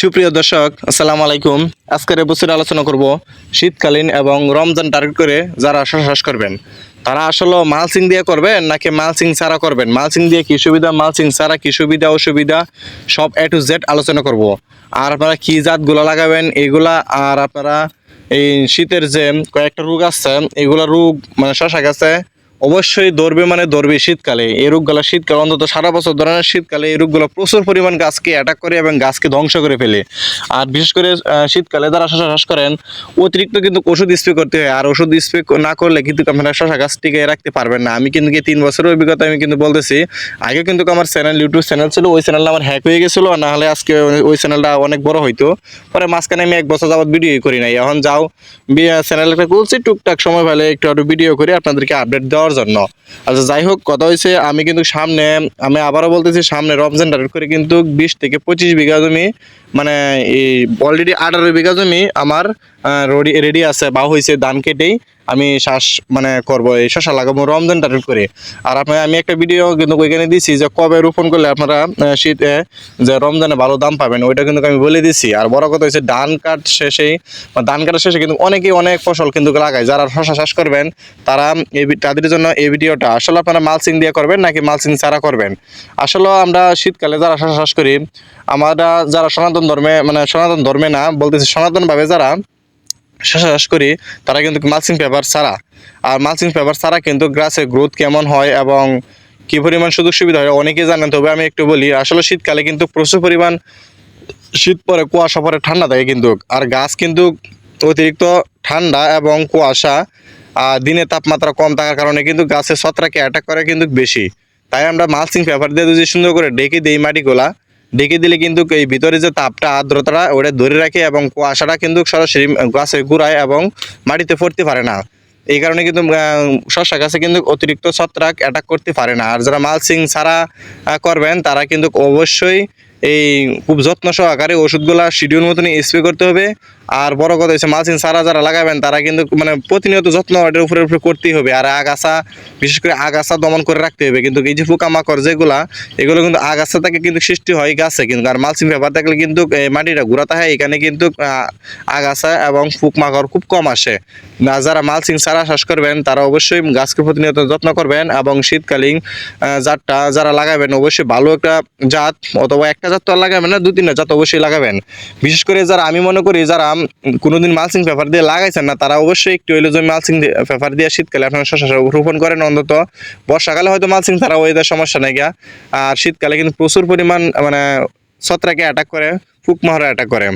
সুপ্রিয় দর্শক, আসসালামু আলাইকুম। আজকের বছর আলোচনা করব শীতকালীন এবং রমজান টার্গেট করে যারা শ্বাস করবেন। তারা আসলে মালসিং দিয়ে করবেন নাকি মালসিং ছাড়া করবেন? মালসিং দিয়ে কি সুবিধা? মালসিং ছাড়া কি সুবিধা, অসুবিধা? সব এ টু জেড আলোচনা করব। আর আপনারা কী জাতগুলো লাগাবেন, এগুলা? আর আপনারা এই শীতের যে কয়েকটা রোগ আছে, এগুলা রোগ মানে শশা গাছে অবশ্যই ধরবে মানে ধরবে শীতকালে। এই রোগগুলো শীতকালে, অন্তত সারা বছর ধরনের শীতকালে এই রোগগুলো প্রচুর পরিমাণ গাছকে অ্যাটাক করে এবং গাছকে ধ্বংস করে ফেলে। আর বিশেষ করে শীতকালে যারা শশা চাষ করেন, অতিরিক্ত কিন্তু ওষুধ স্প্রে করতে হয়। আর ওষুধ স্প্রে না করলে কিন্তু আপনারা শশা গাছ টিকে রাখতে পারবেন না। আমি কিন্তু তিন বছরের অভিজ্ঞতা আমি কিন্তু বলতেছি। আগে কিন্তু আমার চ্যানেল ইউটিউব চ্যানেল ছিল, ওই চ্যানেলটা আমার হ্যাক হয়ে গেছিল। না হলে আজকে ওই চ্যানেলটা অনেক বড় হইতো। পরে মাঝখানে আমি এক বছর যাবত ভিডিও করি নাই। এখন যাও চ্যানেলটা খুলছি। টুকটাক সময় একটু একটু ভিডিও করে। আপনাদেরকে আপডেট দেওয়ার জন্য। আচ্ছা যাই হোক, কথা হয়েছে আমি কিন্তু সামনে, আমি আবারও বলতেছি, সামনে রমজান টার্গেট করে কিন্তু বিশ থেকে পঁচিশ বিঘা জমি মানে এই অলরেডি আঠারো বিঘা জমি আমার রেডি আছে, বা হয়েছে ধান কেটেই। আমি শ্বাস মানে করব, এই শশা লাগাবো রমজান টার্গেট করে। আর আপনার, আমি একটা ভিডিও কিন্তু ওইখানে দিছি যে কবে রোপণ করলে আপনারা শীতে, যে রমজানে ভালো দাম পাবেন, ওইটা কিন্তু আমি বলে দিছি। আর বড় কথা হচ্ছে ধান কাট শেষেই ধান কাটার শেষে কিন্তু অনেকেই অনেক ফসল কিন্তু লাগায়। যারা শশা চাষ করবেন, তারা এই তাদের জন্য এই ভিডিওটা, আসলে আপনারা মালসিং দিয়ে করবেন নাকি মালসিং ছাড়া করবেন? আসলে আমরা শীতকালে যারা শশা চাষ করি, আমরা যারা সনাতন ধর্মে মানে সনাতন ধর্মে না, বলতেছি সনাতনভাবে যারা চাষ করি, তারা কিন্তু মালচিং পেপার ছাড়া। আর মালচিং পেপার ছাড়া কিন্তু গাছের গ্রোথ কেমন হয় এবং কি পরিমাণ সুযোগ সুবিধা হয়, অনেকেই জানেন, তবে আমি একটু বলি, আসলে শীতকালে কিন্তু প্রচুর পরিমাণ শীত পরে, কুয়াশা পরে ঠান্ডা থাকে কিন্তু। আর গাছ কিন্তু অতিরিক্ত ঠান্ডা এবং কুয়াশা, আর দিনে তাপমাত্রা কম থাকার কারণে কিন্তু গাছের ছত্রাকে অ্যাটাক করে কিন্তু বেশি। তাই আমরা মালচিং পেপার দিয়ে যদি সুন্দর করে ডেকে দিই মাটিগুলা ডেকে দিলে কিন্তু এই ভিতরে যে তাপটা, আর্দ্রতাটা ওটা ধরে রাখে এবং কুয়াশাটা কিন্তু সরাসরি গাছের ঘুরায় এবং মাটিতে পড়তে পারে না। এই কারণে কিন্তু শস্যা গাছে কিন্তু অতিরিক্ত ছত্রাক অ্যাটাক করতে পারে না। আর যারা মালসিং ছাড়া করবেন, তারা কিন্তু অবশ্যই এই খুব যত্ন সহকারে ওষুধগুলা শিডিউল মতনই স্প্রে করতে হবে। আর বড় কথা হচ্ছে মালচিং ছাড়া যারা লাগাবেন, তারা কিন্তু মানে প্রতিনিয়ত যত্ন এটার উপরে উপরে করতেই হবে। আর আগাছা, বিশেষ করে আগাছা দমন করে রাখতে হবে। কিন্তু এই যে পোকামাকড় যেগুলা, এগুলো কিন্তু আগাছা থেকে কিন্তু সৃষ্টি হয় গাছে কিন্তু। আর মালচিং পেপার থাকলে কিন্তু মাটিটা ঘুরাতে হয়, এখানে কিন্তু আগাছা এবং পোকমাকড় খুব কম আসে। যারা মালচিং ছাড়া চাষ করবেন, তারা অবশ্যই গাছকে প্রতিনিয়ত যত্ন করবেন এবং শীতকালীন জাতটা যারা লাগাবেন, অবশ্যই ভালো একটা জাত অথবা একটা জাত তো আর লাগাবেন না দু তিনটা জাত অবশ্যই লাগাবেন। বিশেষ করে যারা, আমি মনে করি যারা কোনোদিন মালসিং পেপার দিয়ে লাগাইছেন না, তারা অবশ্যই একটু হইলে জমি মালচিং পেপার দিয়ে শীতকালে আপনার শশা রোপণ করেন, অন্তত বর্ষাকালে হয়তো মালসিং তারা ওয়েদার সমস্যা নাই গিয়া। আর শীতকালে কিন্তু প্রচুর পরিমাণ মানে ছত্রাকে অ্যাটাক করে ফুকমাহরা অ্যাটাক করে।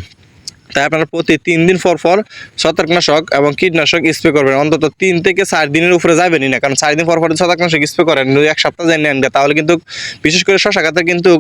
তাই আপনারা প্রতি তিন দিন পর পর ছত্রাকনাশক এবং কীটনাশক স্প্রে করবেন। অন্তত তিন থেকে চার দিনের উপরে যাবেনই না, কারণ চার দিন পর পর ছত্রাকনাশক স্প্রে করেন, যদি এক সপ্তাহ যাই নেন তাহলে কিন্তু বিশেষ করে শশা কিন্তু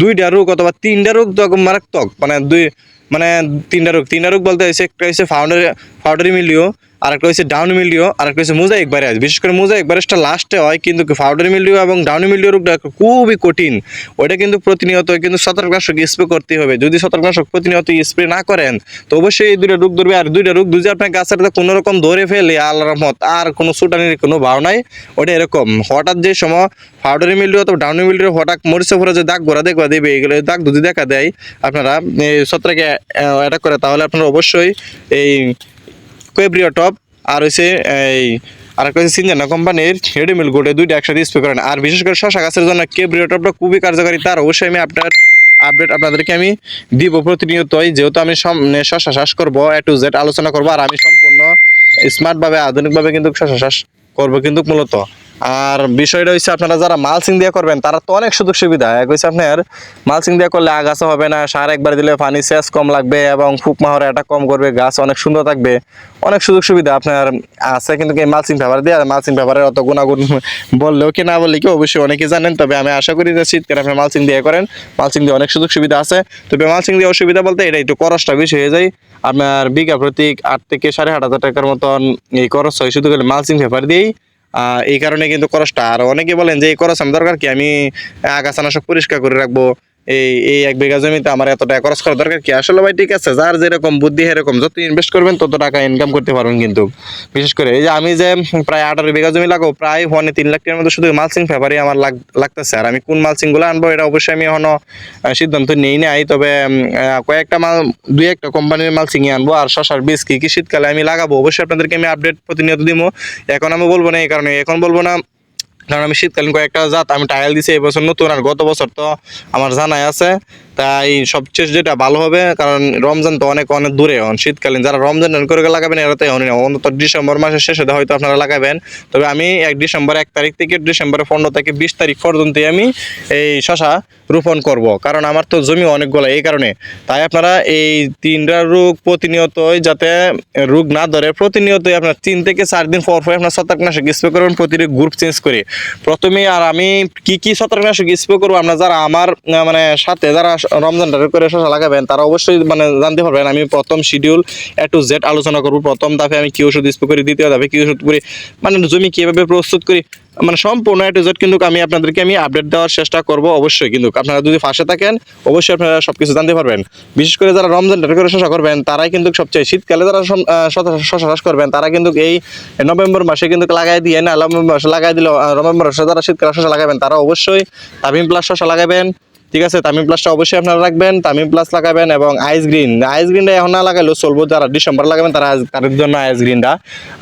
দুইটা রোগ অথবা তিনটা রোগ মারাত্মক মানে দুই মানে তিনটা রোগ তিনটা রোগ বলতে হচ্ছে একটা হচ্ছে ফাউন্ডারি ফাউডারি মিলিও আর একটা হচ্ছে ডাউন মিলিও আর একটা হচ্ছে মোজাইক ভাইরাস বিশেষ করে মোজাইক ভাইরাসটা লাস্টে হয় কিন্তু ফাউডারি মিলিও এবং ডাউন মিলিও রোগটা খুবই কঠিন। ওটা কিন্তু প্রতিনিয়ত কিন্তু ছত্রাকনাশক স্প্রে করতে হবে। যদি ছত্রাকনাশক প্রতিনিয়ত স্প্রে না করেন, তো অবশ্যই এই দুইটা রোগ ধরবে। আর দুইটা রোগ যদি আপনার গাছের কোনো রকম ধরে ফেলে আল্লাহ রহমত আর কোনো সুটানির কোনো ভাও নাই। ওটা এরকম। হঠাৎ যে সময় ফাউডারি মিলিও অথবা ডাউনি মিলিও হঠাৎ মরিচে ভরে যে দাগ গোড়া দেখা দেবে, এগুলো দাগ যদি দেখা দেয়, আপনারা এই ছত্রাকে অ্যাটাক করে, তাহলে আপনারা অবশ্যই এই কোয়েব্রিও টপ আর হয়েছে এই আর একটা হচ্ছে সিনজানা কোম্পানির রেডিমিল গোটে দুইটা একসাথে স্প্রে করেন। আর বিশেষ করে শশা গাছের জন্য কেব্রিও টপটা খুবই কার্যকারী। তার অবশ্যই আমি আপনার আপডেট আপনাদেরকে আমি দিব প্রতিনিয়তই। যেহেতু আমি সামনে শশা শ্বাস করব এ টু জেড আলোচনা করব, আর আমি সম্পূর্ণ স্মার্টভাবে আধুনিকভাবে কিন্তু শশা শ্বাস করব কিন্তু মূলত। আর বিষয়টা হচ্ছে আপনারা যারা মালসিং দিয়ে করবেন, তারা তো অনেক সুযোগ সুবিধা। এক হচ্ছে আপনার মালসিং দিয়ে করলে আগাছা হবে না, সার একবার দিলে পানি সেচ কম লাগবে এবং ফুক মাহরে এটা কম করবে, গাছ অনেক সুন্দর থাকবে। অনেক সুযোগ সুবিধা আপনার আছে কিন্তু এই মালসিং পেপার দিয়ে মালসিং পেপারের অত গুণাগুণ বললেও কি না বললে কি অবশ্যই অনেকে জানেন। তবে আমি আশা করি যে শীতকালে আপনি মালসিং দিয়ে করেন মালসিং দিয়ে অনেক সুযোগ সুবিধা আছে। তবে মালসিং দিয়ে অসুবিধা বলতে এটা একটু খরচটা বেশি হয়ে যায়। আপনার বিঘা প্রতি আট থেকে সাড়ে আট হাজার টাকার মতন এই খরচ হয়, শুধু মালসিং পেপার দিয়েই। এই কারণে কিন্তু খরচটা। আর অনেকে বলেন যে, এই খরচ আমি দরকার কি? আমি আগাছানাশক পরিষ্কার করে রাখব এই এই এক বিঘা জমিতে আমার এত টাকা খরচ করা দরকার কি? আসলে ভাই ঠিক আছে, যার যেরকম বুদ্ধি এরকম যত ইনভেস্ট করবেন, তত টাকা ইনকাম করতে পারবেন কিন্তু। বিশেষ করে এই যে আমি যে প্রায় আঠারো বিঘা জমি লাগাবো, প্রায় ওখানে তিন লাখ টাকার মধ্যে শুধু মালসিং ফেভারি আমার লাগ, লাগতেছে। আর আমি কোন মালসিংগুলো আনব, এটা অবশ্যই আমি এখনও সিদ্ধান্ত নিই নাই, তবে কয়েকটা মাল, দুই একটা কোম্পানির মালসিং আনব। আর শশার বীজ কি কি শীতকালে আমি লাগাবো, অবশ্যই আপনাদেরকে আমি আপডেট প্রতিনিয়ত দিব এখন আমি বলব না এই কারণে, এখন বলব না কারণ আমি শীতকালীন কয়েকটা জাত, আমি টায়াল দিছি এবছর নতুন, আর গত বছর তো আমার জানাই আছে। তাই সবচেয়ে যেটা ভালো হবে, কারণ রমজান তো অনেক অনেক দূরে এখন। শীতকালীন যারা রমজান করে লাগাবেন, এরা তো এখন অন্তত ডিসেম্বর মাসের শেষে হয়তো আপনারা লাগাবেন। তবে আমি এক ডিসেম্বর, এক তারিখ থেকে ডিসেম্বরের পনেরো থেকে বিশ তারিখ পর্যন্ত আমি এই শশা রোপণ করব। কারণ আমার তো জমি অনেকগুলো এই কারণে। তাই আপনারা এই তিনটা রোগ প্রতিনিয়তই যাতে রোগ না ধরে, প্রতিনিয়তই আপনার তিন থেকে চার দিন পর পর আপনার ছত্রাকনাশক স্প্রে করবেন, প্রতিটি গ্রুপ চেঞ্জ করে। প্রথমে আর আমি কি কি ছত্রাকনাশক স্প্রে করব, আপনার যারা আমার মানে সাথে যারা রমজান করে লাগাবেন, তারা অবশ্যই মানে জানতে পারবেন। আমি প্রথম শিডিউল এ টু জেড আলোচনা করব। প্রথম ধাপে আমি কি ওষুধ স্প্রে করি, দ্বিতীয় ধাপে কি ওষুধ করি মানে জমি কীভাবে প্রস্তুত করি মানে সম্পূর্ণ এ টু জেড কিন্তু আমি আপনাদেরকে আমি আপডেট দেওয়ার চেষ্টা করব অবশ্যই। কিন্তু আপনারা যদি ফাঁসে থাকেন, অবশ্যই আপনারা সব কিছু জানতে পারবেন। বিশেষ করে যারা রমজান করে করবেন, তারাই কিন্তু সবচেয়ে শীতকালে যারা শশা চাষ করবেন, তারা কিন্তু এই নভেম্বর মাসে কিন্তু লাগাই দিয়ে না, নভেম্বর মাসে লাগাই দিল নভেম্বর মাসে যারা শীতকালে শশা লাগাবেন, তারা অবশ্যই তামিম প্লাস শশা লাগাবেন। ঠিক আছে তামিম প্লাসটা অবশ্যই আপনারা রাখবেন তামিম প্লাস লাগাবেন এবং আইস গ্রিন আইস গ্রিনটা এখন না লাগাইলেও চলবো, যারা ডিসেম্বর লাগাবেন তারা তাদের জন্য আইস গ্রিনটা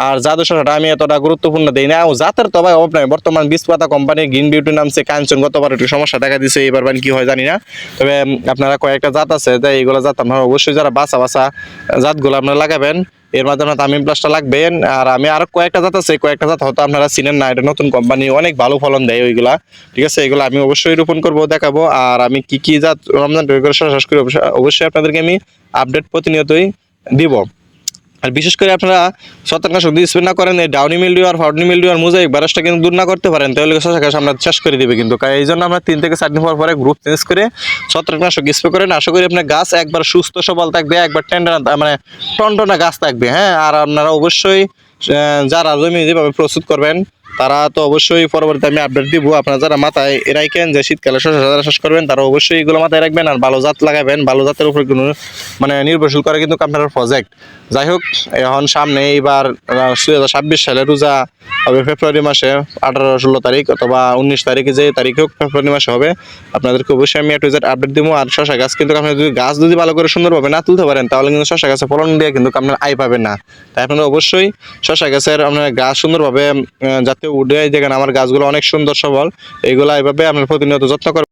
আর জাদু শসাটা আমি এতটা গুরুত্বপূর্ণ দিই না জাতের তো ভাই অভাব নাই। বর্তমান বিশ পাতা কোম্পানি গ্রিন বিউটি নামছে কাঞ্চন গতবার একটু সমস্যা দেখা দিছে এবার মানে কি হয় জানি না। তবে আপনারা কয়েকটা জাত আছে তাই এইগুলো জাত আপনারা অবশ্যই যারা বাসা বাসা জাতগুলো আপনারা লাগাবেন। এর মাধ্যমে তামিম প্লাসটা লাগবেন আর আমি আরও কয়েকটা জাত আছে, কয়েকটা জাত হয়তো আপনারা চিনেন না, এটা নতুন কোম্পানি অনেক ভালো ফলন দেয় ওইগুলা। ঠিক আছে, এগুলো আমি অবশ্যই রোপণ করব, দেখাবো। আর আমি কি কি জাত রমজান শেষ করি, অবশ্যই আপনাদেরকে আমি আপডেট প্রতিনিয়তই দিব। আর বিশেষ করে আপনারা শতাংশক দিয়ে স্প্রে না করেন, এই ডাউনি মিল্ডিও আর ফাউডনি মিলডিউ আর মোজাইক ব্যারাসটা কিন্তু দূর না করতে পারেন, তাহলে শশা আমরা শেষ করে দেবে কিন্তু। এই জন্য আমরা তিন থেকে চার দিন পর পরে গ্রুপ চেঞ্জ করে ছত্রাকনাশক স্প্রে করেন। আশা করি আপনার গাছ একবার সুস্থ, সবল থাকবে, একবার টেন্ডার মানে টনটনা গাছ থাকবে হ্যাঁ? আর আপনারা অবশ্যই যারা জমি যেভাবে প্রস্তুত করবেন তারা তো অবশ্যই পরবর্তীতে আমি আপডেট দিব। আপনারা যারা মাথায় রাখেন যে শীতকালে যারা চাষ করবেন, তারা অবশ্যই এগুলো মাথায় রাখবেন আর ভালো জাত লাগাবেন। ভালো জাতের উপর কোনো মানে নির্ভরশীল করে কিন্তু আপনার প্রজেক্ট যাই হোক, এখন সামনে এইবার দুই হাজার ছাব্বিশ সালে রোজা হবে ফেব্রুয়ারি মাসে, আঠারো, ষোলো তারিখ অথবা উনিশ তারিখে, যে তারিখ হোক ফেব্রুয়ারি মাসে হবে। আপনাদেরকে অবশ্যই আমি একটু আপডেট দিব। আর শশা গাছ কিন্তু আপনার যদি গাছ যদি ভালো করে সুন্দরভাবে না তুলতে পারেন, তাহলে কিন্তু শশা গাছে ফলন দিয়ে কিন্তু আপনার আয় পাবেন না। তাই আপনারা অবশ্যই শশা গাছের আপনার গাছ সুন্দরভাবে যাতে উঠে দেখেন আমার গাছগুলো অনেক সুন্দর সবল। এগুলো এভাবে আপনার প্রতিনিয়ত যত্ন করবেন